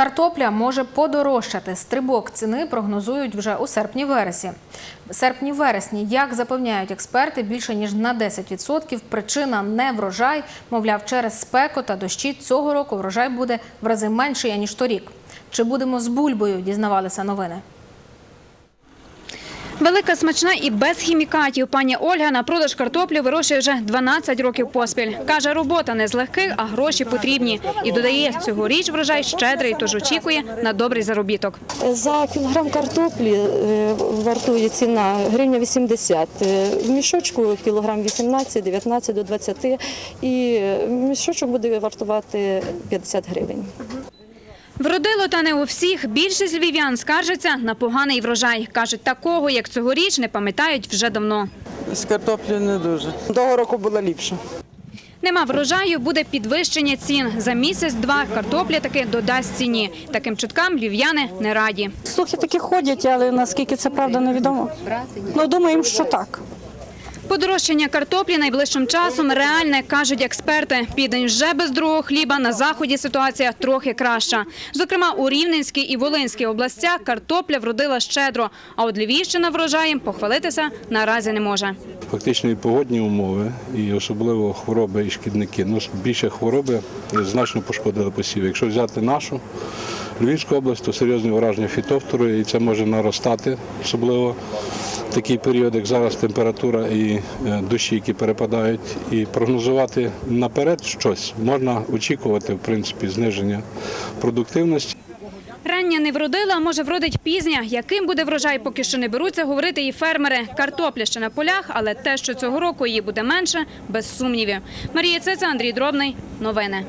Картопля може подорожчати. Стрибок ціни прогнозують вже у серпні-вересі. Серпні-вересні, як запевняють експерти, більше ніж на 10%. Причина не врожай. Мовляв, через спеку та дощі цього року врожай буде в рази менший, ніж торік. Чи будемо з бульбою, дізнавалися новини. Велика, смачна і без хімікатів. Пані Ольга на продаж картоплі вирощує вже 12 років поспіль. Каже, робота не з легких, а гроші потрібні. І додає, цьогоріч врожай щедрий, тож очікує на добрий заробіток. За кілограм картоплі е, вартує ціна гривня 80. Е, В мішочку кілограм 18, 19 до 20 і е, мішочок буде вартувати 50 гривень. Вродило та не у всіх. Більшість львів'ян скаржаться на поганий врожай. Кажуть, такого, як цьогоріч, не пам'ятають вже давно. З картоплі не дуже. Того року було ліпше. Нема врожаю, буде підвищення цін. За місяць-два картопля таки додасть ціні. Таким чуткам львів'яни не раді. Слухи такі ходять, але наскільки це правда, невідомо. Ну, думаємо, що так. Подорожчання картоплі найближчим часом реальне, кажуть експерти. Південь вже без другого хліба, на заході ситуація трохи краща. Зокрема, у Рівненській і Волинській областях картопля вродила щедро, а от Львівщина врожаєм похвалитися наразі не може. Фактично і погодні умови, і особливо хвороби і шкідники. Ну, більше хвороби значно пошкодили посів. Якщо взяти нашу Львівську область, то серйозні враження фітофтору, і це може наростати, особливо такий період, як зараз температура і е, дощі, які перепадають. І прогнозувати наперед щось можна очікувати, в принципі, зниження продуктивності. Рання не вродила, а може вродить пізня. Яким буде врожай, поки що не беруться говорити і фермери. Картопля ще на полях, але те, що цього року її буде менше, без сумнівів. Марія Цеца, Андрій Дробний. Новини.